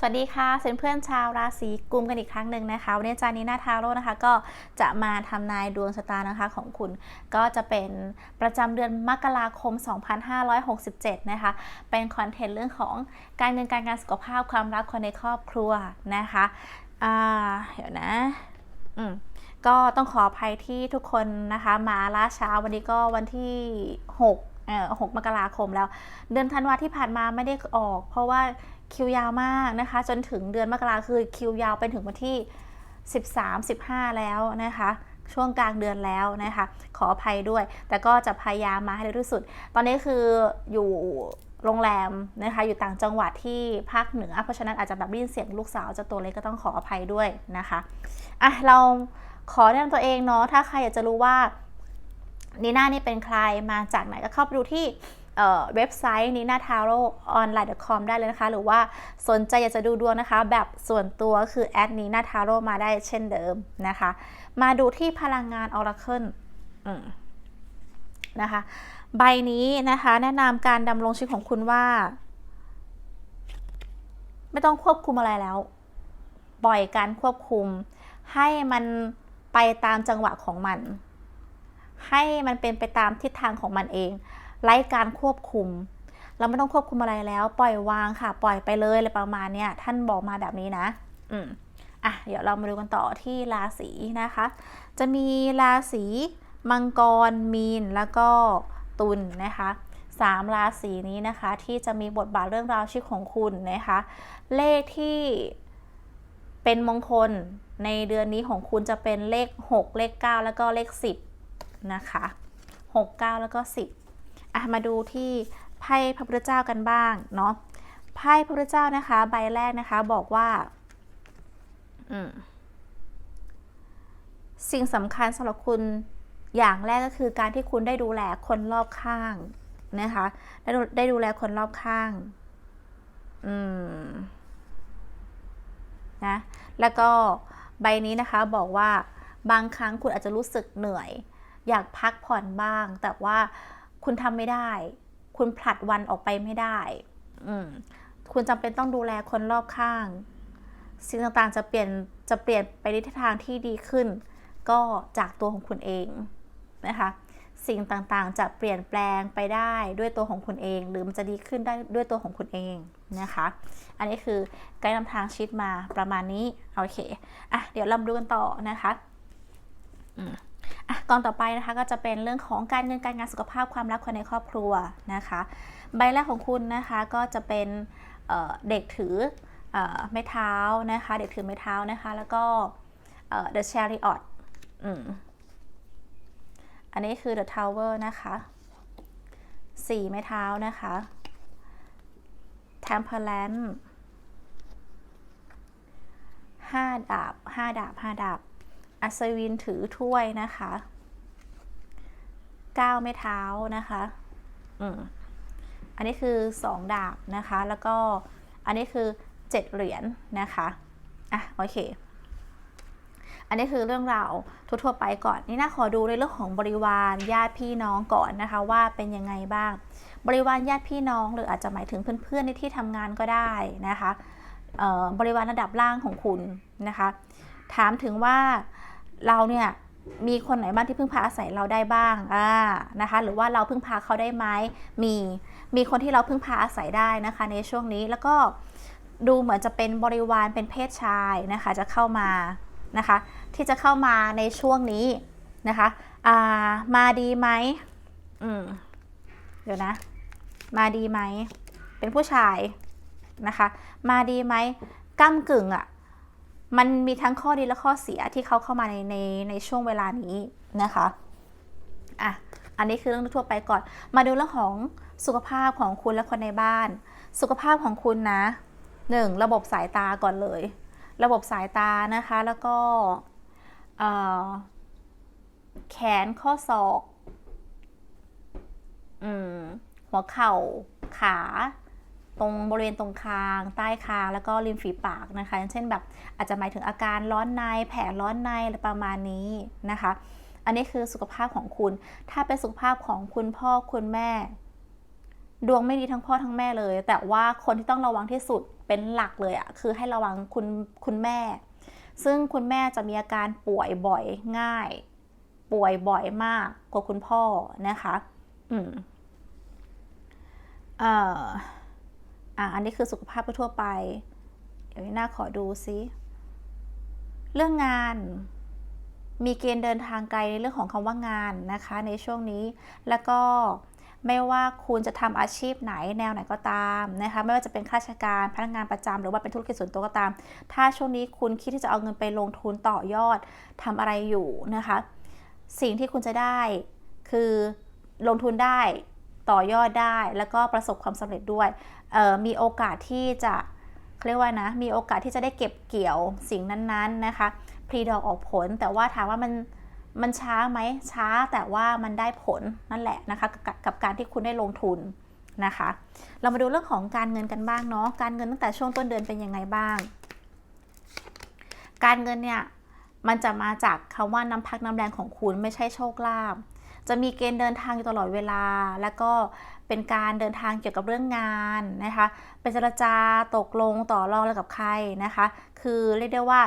สวัสดีค่ะเพื่อนๆชาวราศีกุมกันอีกครั้งหนึ่งนะคะวันนี้อาจารย์นีนาทาโร่นะคะก็จะมาทำนายดวงชะตานะคะของคุณ ก็จะเป็นประจำเดือนมกราคม 2567 นะคะ เป็นคอนเทนต์เรื่องของการเงินการงานสุขภาพความรักคนในครอบครัวนะคะอ่าเดี๋ยวนะอืมก็ต้องขออภัยที่ทุกคนนะคะ มาล่าช้าวันนี้ก็วันที่ 6 เอ่อ6มกราคมแล้ว เดือนธันวาที่ผ่านมาไม่ได้ออก เพราะว่าคิวยาวมากนะคะ จนถึงเดือนมกราคือคิวยาวไปถึงวันที่ 13 15 แล้วนะคะช่วงกลางเดือนแล้วนะคะ ขออภัยด้วย แต่ก็จะพยายามมาให้เร็วที่สุด ตอนนี้คืออยู่โรงแรมนะคะ อยู่ต่างจังหวัดที่ภาคเหนือ เพราะฉะนั้นอาจจะแบบได้ยินเสียงลูกสาวเจะตัวเล็กก็ต้องขออภัยด้วยนะคะอะเราขอแนะนำตัวเองเนาะถ้าใครอยากจะรู้ว่า นีน่านี่เป็นใครมาจากไหนก็เข้าไปดูที่เว็บไซต์ nina taro online com ได้เลยนะคะ หรือว่าสนใจอยากจะดูดวงนะคะ แบบส่วนตัวคือ add nina taro มาได้เช่นเดิมนะคะ มาดูที่พลังงาน oracle นะคะ ใบนี้นะคะ แนะนำการดำรงชีวิตของคุณว่า ไม่ต้องควบคุมอะไรแล้วปล่อยการควบคุม ให้มันไปตามจังหวะของมัน ให้มันเป็นไปตามทิศทางของมันเอง ไร้การควบคุม เราไม่ต้องควบคุมอะไรแล้ว ปล่อยวางค่ะ ปล่อยไปเลยอะไรประมาณเนี้ยท่านบอกมาแบบนี้นะ อืมอะเดี๋ยวเรามาดูกันต่อที่ราศีนะคะ จะมีราศีมังกร มีน แล้วก็ตุลนนะคะสามราศีนี้นะคะ ที่จะมีบทบาทเรื่องราวชีวิตของคุณนะคะ เลขที่เป็นมงคลในเดือนนี้ของคุณจะเป็นเลข 6 เลข 9 แล้วก็เลข 10 นะคะ 6 9 แล้วก็ 10อะมาดูที่ไพ่พระพุทธเจ้ากันบ้างเนาะไพ่พระพุทธเจ้านะคะใบแรกนะคะบอกว่าสิ่งสำคัญสำหรับคุณอย่างแรกก็คือการที่คุณได้ดูแลคนรอบข้างนะคะได้ได้ดูแลคนรอบข้าง อืมนะแล้วก็ใบนี้นะคะบอกว่าบางครั้งคุณอาจจะรู้สึกเหนื่อย อยากพักผ่อนบ้าง แต่ว่าคุณทำไม่ได้ คุณผลัดวันออกไปไม่ได้คุณจำเป็นต้องดูแลคนรอบข้าง สิ่งต่างๆจะเปลี่ยนจะเปลี่ยนไปในทิศทางที่ดีขึ้น ก็จากตัวของคุณเองนะคะสิ่งต่างๆ จะเปลี่ยนแปลงไปได้ด้วยตัวของคุณเอง หรือมันจะดีขึ้นได้ด้วยตัวของคุณเองนะคะ อันนี้คือไกด์นำทางชิดมาประมาณนี้ โอเค อะ เดี๋ยวเราดูกันต่อนะคะ อืมอะ กองต่อไปนะคะก็จะเป็นเรื่องของการเงินการงานสุขภาพความรักคนในครอบครัวนะคะ ใบแรกของคุณนะคะก็จะเป็นเเด็กถือไม้เท้านะคะ เด็กถือไม้เท้านะคะ แล้วก็ the chariot อันนี้คือ the tower นะคะสี่ไม้เท้านะคะ temperance ห้าดาบห้าดาบห้าดาบ อัศวินถือถ้วยนะคะก้าวไม่เท้านะคะอืมอันนี้คือสองดาบนะคะ แล้วก็อันนี้คือเจ็ดเหรียญนนะคะ อะ โอเค อันนี้คือเรื่องราวทั่วๆไปก่อน นี่น่าขอดูในเรื่องของบริวารญาติพี่น้องก่อนนะคะ ว่าเป็นยังไงบ้าง บริวารญาติพี่น้อง หรืออาจจะหมายถึงเพื่อนๆในที่ทำงานก็ได้นะคะบริวารระดับล่างของคุณนะคะ ถามถึงว่า เราเนี่ยมีคนไหนบ้างที่พึ่งพาอาศัยเราได้บ้างอ่านะคะหรือว่าเราพึ่งพาเขาได้ไหมมีมีคนที่เราพึ่งพาอาศัยได้นะคะ ในช่วงนี้แล้วก็ดูเหมือนจะเป็นบริวารเป็นเพศชายนะคะจะเข้ามานะคะ ที่จะเข้ามาในช่วงนี้นะคะอ่ามาดีไหมอืมเดี๋ยวนะ มาดีไหมเป็นผู้ชายนะคะ มาดีไหมก้ากึ่งอะ่ะ มันมีทั้งข้อดีและข้อเสียที่เขาเข้ามาในในในช่วงเวลานี้นะคะอะอันนี้คือเรื่องทั่วไปก่อน มาดูเรื่องของสุขภาพของคุณและคนในบ้าน สุขภาพของคุณนะหนึ่งระบบสายตาก่อนเลย ระบบสายตานะคะ แล้วก็แขนข้อศอกหัวเข่าขา ตรงบริเวณตรงคาง ใต้คางแล้วก็ริมฝีปากนะคะเช่นแบบอาจจะหมายถึงอาการร้อนในแผลร้อนในอะไรประมาณนี้นะคะ อันนี้คือสุขภาพของคุณ ถ้าเป็นสุขภาพของคุณพ่อคุณแม่ ดวงไม่ดีทั้งพ่อทั้งแม่เลย แต่ว่าคนที่ต้องระวังที่สุดเป็นหลักเลยอะคือให้ระวังคุณคุณแม่ ซึ่งคุณแม่จะมีอาการป่วยบ่อยง่าย ป่วยบ่อยมากกว่าคุณพ่อนะคะ อืม เอ่อ อะอันนี้คือสุขภาพทั่วไป เดี๋ยวหน้าขอดูซิ เรื่องงานมีเกณฑ์เดินทางไกลในเรื่องของคำว่างานนะคะ ในช่วงนี้แล้วก็ไม่ว่าคุณจะทำอาชีพไหนแนวไหนก็ตามนะคะไม่ว่าจะเป็นข้าราชการพนักงานประจำหรือว่าเป็นธุรกิจส่วนตัวก็ตาม ถ้าช่วงนี้คุณคิดที่จะเอาเงินไปลงทุนต่อยอดทำอะไรอยู่นะคะ สิ่งที่คุณจะได้คือลงทุนได้ ต่อยอดได้ แล้วก็ประสบความสำเร็จด้วย มีโอกาสที่จะเรียกว่านะ มีโอกาสที่จะได้เก็บเกี่ยวสิ่งนั้นๆนะคะพรีดอกออกผล แต่ว่าถามว่ามันมันช้าไหมช้าแต่ว่ามันได้ผลนั่นแหละนะคะกกับการที่คุณได้ลงทุนนะคะ เรามาดูเรื่องของการเงินกันบ้างเนาะการเงินตั้งแต่ช่วงต้นเดือนเป็นยังไงบ้าง การเงินเนี่ยมันจะมาจากคำว่าน้ำพักน้ำแรงของคุณไม่ใช่โชคลาภ จะมีเกณฑ์เดินทางอยู่ตลอดเวลา แล้วก็เป็นการเดินทางเกี่ยวกับเรื่องงานนะคะ เป็นเจรจาตกลงต่อรองอะไรกับใครนะคะ คือเรียกได้ว่า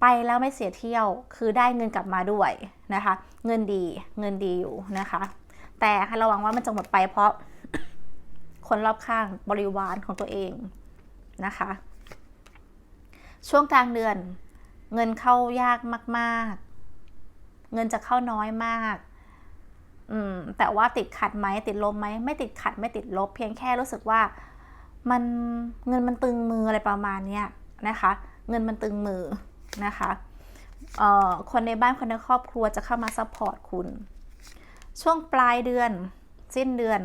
ไปแล้วไม่เสียเที่ยว คือได้เงินกลับมาด้วยนะคะ เงินดี เงินดีอยู่นะคะ แต่ให้ระวังว่ามันจะหมดไปเพราะคนรอบข้างบริวารของตัวเองนะคะ ช่วงกลางเดือน เงินเข้ายากมาก ๆ เงินจะเข้าน้อยมาก อืมแต่ว่าติดขัดไหมติดลบไหมไม่ติดขัดไม่ติดลบ เพียงแค่รู้สึกว่ามันเงินมันตึงมืออะไรประมาณนี้นะคะ เงินมันตึงมือนะคะคนในบ้านคนในครอบครัวจะเข้ามาซัพพอร์ตคุณ ช่วงปลายเดือน สิ้นเดือน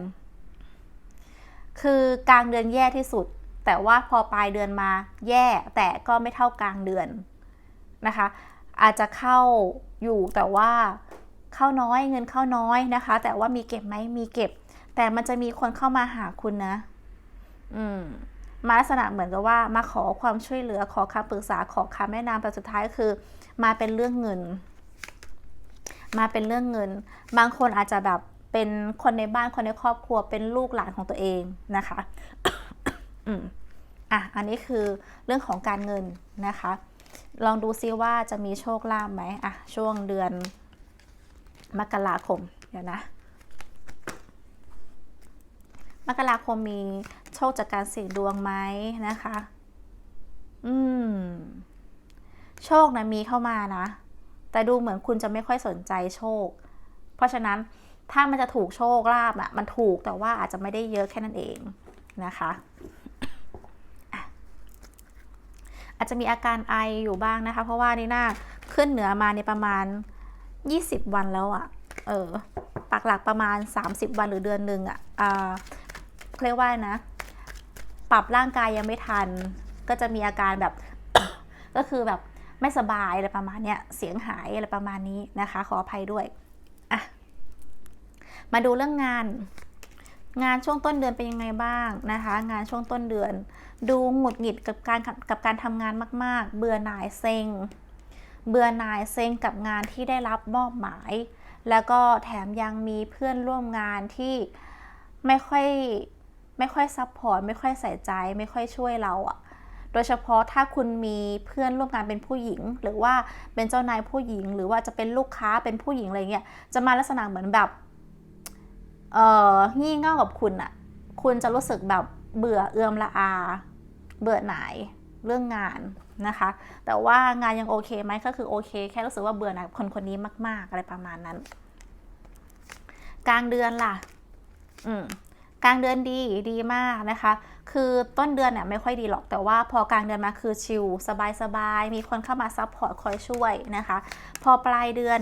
คือกลางเดือนแย่ที่สุด แต่ว่าพอปลายเดือนมาแย่แต่ก็ไม่เท่ากลางเดือนนะคะ อาจจะเข้าอยู่แต่ว่า เข้าน้อยเงินเข้าน้อยนะคะ แต่ว่ามีเก็บไหมมีเก็บ แต่มันจะมีคนเข้ามาหาคุณนะ อืมมาลักษณะเหมือนกับว่ามาขอความช่วยเหลือขอคำปรึกษาขอคำแนะนำแต่สุดท้ายคือ มาเป็นเรื่องเงิน มาเป็นเรื่องเงิน บางคนอาจจะแบบเป็นคนในบ้านคนในครอบครัวเป็นลูกหลานของตัวเองนะคะอืมอะอันนี้คือเรื่องของการเงินนะคะ ลองดูซิว่าจะมีโชคลาภไหมอะช่วงเดือน มกราคม เดี๋ยวนะ มกราคมมีโชคจากการเสี่ยงดวงไหมนะคะ อืม โชคนะมีเข้ามานะ แต่ดูเหมือนคุณจะไม่ค่อยสนใจโชค เพราะฉะนั้นถ้ามันจะถูกโชคลาภอะมันถูกแต่ว่าอาจจะไม่ได้เยอะแค่นั้นเองนะคะอาจจะมีอาการไออยู่บ้างนะคะ เพราะว่านี่น่าขึ้นเหนือมาในประมาณ 20 วันแล้วอะ่ะ เออ ปักหลักประมาณ 30 วันหรือเดือนหนึ่งอะ่ะเรียกว่านะ ปรับร่างกายยังไม่ทัน ก็จะมีอาการแบบ ก็คือแบบไม่สบายอะไรประมาณเนี้ย เสียงหายอะไรประมาณนี้นะคะ ขออภัยด้วย อะ มาดูเรื่องงาน งานช่วงต้นเดือนเป็นยังไงบ้างนะคะ งานช่วงต้นเดือน ดูหงุดหงิดกับการกับการทำงานมาก ๆ เบื่อหน่ายเซ็ง เบื่อหน่ายเซ็งกับงานที่ได้รับมอบหมาย แล้วก็แถมยังมีเพื่อนร่วมงานที่ไม่ค่อยไม่ค่อยซัพพอร์ตไม่ค่อยใส่ใจไม่ค่อยช่วยเราอะโดยเฉพาะถ้าคุณมีเพื่อนร่วมงานเป็นผู้หญิง หรือว่าเป็นเจ้านายผู้หญิง หรือว่าจะเป็นลูกค้าเป็นผู้หญิงอะไรเงี้ยจะมาลักษณะเหมือนแบบเอ่องี่เง่ากับคุณอะคุณจะรู้สึกแบบเบื่อเอื่อมละอา เบื่อหน่าย เรื่องงานนะคะ แต่ว่างานยังโอเคไหมก็คือโอเค แค่รู้สึกว่าเบื่อหน่ายคนคนนี้มาก ๆ อะไรประมาณนั้น กลางเดือนล่ะ อืมกลางเดือนดีดีมากนะคะ คือต้นเดือนเนี่ยไม่ค่อยดีหรอกแต่ว่าพอกลางเดือนมาคือชิลสบายสบายมีคนเข้ามาซัพพอร์ตคอยช่วยนะคะ พอปลายเดือน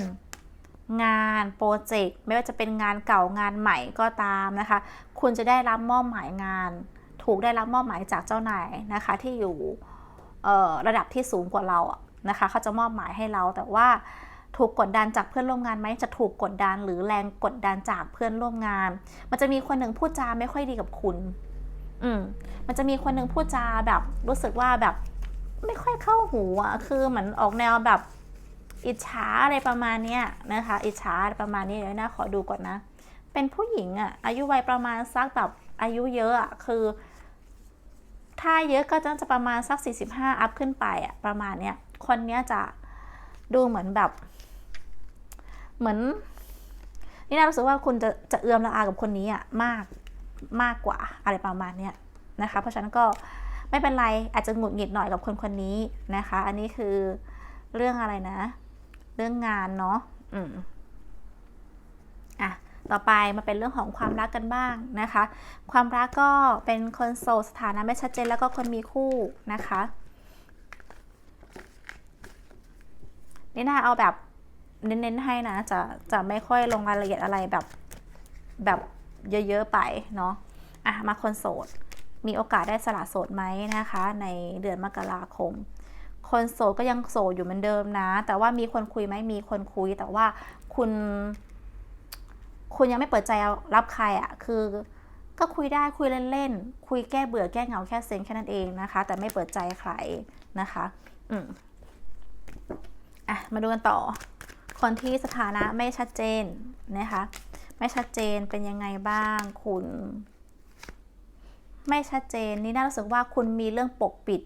งานโปรเจกต์ไม่ว่าจะเป็นงานเก่างานใหม่ก็ตามนะคะ คุณจะได้รับมอบหมายงาน ถูกได้รับมอบหมายจากเจ้านายนะคะที่อยู่ ระดับที่สูงกว่าเราอะนะคะเขาจะมอบหมายให้เราแต่ว่าถูกกดดันจากเพื่อนร่วมงานไหมจะถูกกดดันหรือแรงกดดันจากเพื่อนร่วมงาน มันจะมีคนหนึ่งพูดจาไม่ค่อยดีกับคุณ อืมมันจะมีคนหนึ่งพูดจาแบบ รู้สึกว่าแบบ ไม่ค่อยเข้าหูอะคือเหมือนออกแนวแบบอิจฉาอะไรประมาณเนี้ยนะคะ อิจฉาประมาณนี้เดี๋ยวนะขอดูก่อนนะ เป็นผู้หญิงอะอายุวัยประมาณสักแบบอายุเยอะอะคือ ถ้าเยอะก็จะประมาณสัก 45 อัพขึ้นไปอะประมาณเนี้ย คนเนี้ยจะดูเหมือนแบบ เหมือน นี่น่ารู้สึกว่าคุณจะจะเอื้อมละอากับคนนี้อะมากมากกว่าอะไรประมาณเนี้ยนะคะ เพราะฉะนั้นก็ไม่เป็นไรอาจจะหงุดหงิดหน่อยกับคนคนนี้นะคะ อันนี้คือเรื่องอะไรนะ เรื่องงานเนาะอืมอะ ต่อไปมาเป็นเรื่องของความรักกันบ้างนะคะ ความรักก็เป็นคนโสดสถานะไม่ชัดเจนแล้วก็คนมีคู่นะคะนี่น่าเอาแบบเน้นๆให้นะจะจะไม่ค่อยลงรายละเอียดอะไรแบบแบบเยอะๆไปเนาะอะมาคนโสด มีโอกาสได้สละโสดไหมนะคะ ในเดือนมกราคม คนโสดก็ยังโสดอยู่เหมือนเดิมนะ แต่ว่ามีคนคุยไหมมีคนคุยแต่ว่าคุณ คุณยังไม่เปิดใจรับใครอะ่ะ คือ ก็คุยได้คุยเล่นๆ คุยแก้เบื่อแก้เหงาแค่เซ็งแค่นั้นเองนะคะ แต่ไม่เปิดใจใครนะคะ อืมอะ มาดูกันต่อ คนที่สถานะไม่ชัดเจนนะคะ ไม่ชัดเจนเป็นยังไงบ้างคุณ ไม่ชัดเจนนี่น่ารู้สึกว่าคุณมีเรื่องปกปิด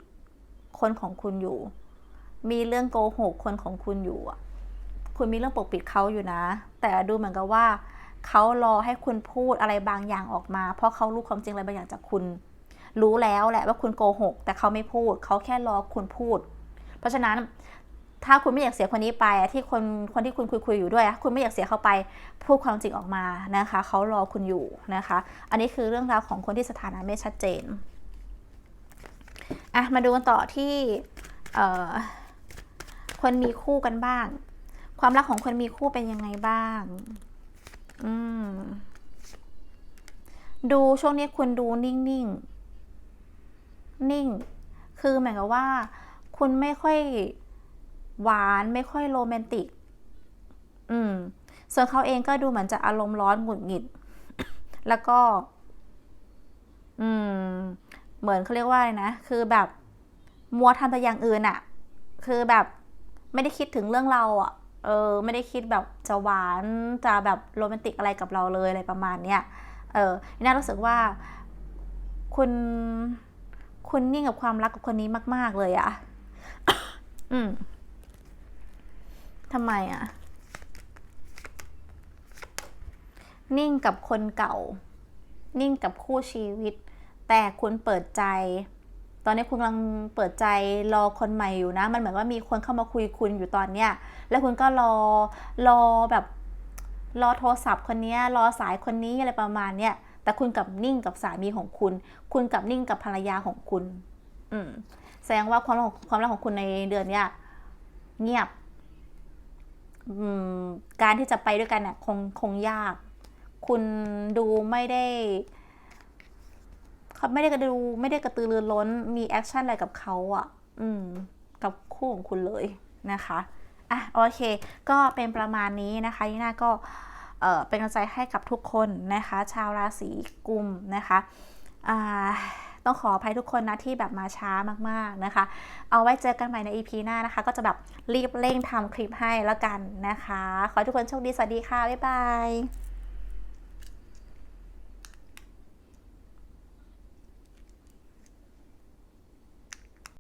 คนของคุณอยู่ มีเรื่องโกหกคนของคุณอยู่อะคุณมีเรื่องปกปิดเขาอยู่นะ แต่ดูเหมือนกับว่า เขารอให้คุณพูดอะไรบางอย่างออกมา เพราะเขารู้ความจริงอะไรบางอย่างจากคุณ รู้แล้วแหละว่าคุณโกหก แต่เขาไม่พูด เขาแค่รอคุณพูด เพราะฉะนั้นถ้าคุณไม่อยากเสียคนนี้ไปที่คนคนที่คุณคุยคุยอยู่ด้วยคุณไม่อยากเสียเขาไปพูดความจริงออกมานะคะเขารอคุณอยู่นะคะ อันนี้คือเรื่องราวของคนที่สถานะไม่ชัดเจนอะมาดูกันต่อที่คนมีคู่กันบ้าง ความรักของคนมีคู่เป็นยังไงบ้าง อืม ดูช่วงนี้คุณดูนิ่งนิ่งๆนิ่ง คือหมายความว่า คุณไม่ค่อยหวานไม่ค่อยโรแมนติก อืม ส่วนเขาเองก็ดูเหมือนจะอารมณ์ร้อนหงุดหงิด แล้วก็ อืม เหมือนเขาเรียกว่าอะไรนะ คือแบบมัวทำแต่อย่างอื่นอะคือแบบไม่ได้คิดถึงเรื่องเราอะ เออไม่ได้คิดแบบจะหวานจะแบบโรแมนติกอะไรกับเราเลยอะไรประมาณเนี้ยเออน่ารู้สึกว่าคุณคุณนิ่งกับความรักกับคนนี้มาก ๆ เลยอะอืมทำไมอะนิ่งกับคนเก่า นิ่งกับคู่ชีวิต แต่คุณเปิดใจ ตอนนี้คุณกำลังเปิดใจรอคนใหม่อยู่นะ มันเหมือนว่ามีคนเข้ามาคุยคุณอยู่ตอนเนี้ย แล้วคุณก็รอรอแบบรอโทรศัพท์คนนี้รอสายคนนี้อะไรประมาณเนี้ยแต่คุณกับนิ่งกับสามีของคุณ คุณกับนิ่งกับภรรยาของคุณ อืมแสดงว่าความรักความรักของคุณในเดือนเนี้ยเงียบการที่จะไปด้วยกันเนี่ยคงคงยาก คุณดูไม่ได้ เขาไม่ได้กระดูไม่ได้กระตือรือร้นมีแอคชั่นอะไรกับเขาอะ อืม กับคู่ของคุณเลยนะคะอะโอเค ก็เป็นประมาณนี้นะคะยีน่าก็เป็นกำลังใจให้กับทุกคนนะคะ ชาวราศีกุมนะคะต้องขออภัยทุกคนนะที่แบบมาช้ามากๆนะคะ เอาไว้เจอกันใหม่ใน EP หน้านะคะ ก็จะแบบรีบเร่งทำคลิปให้แล้วกันนะคะ ขอทุกคนโชคดี สวัสดีค่ะ บ๊ายบาย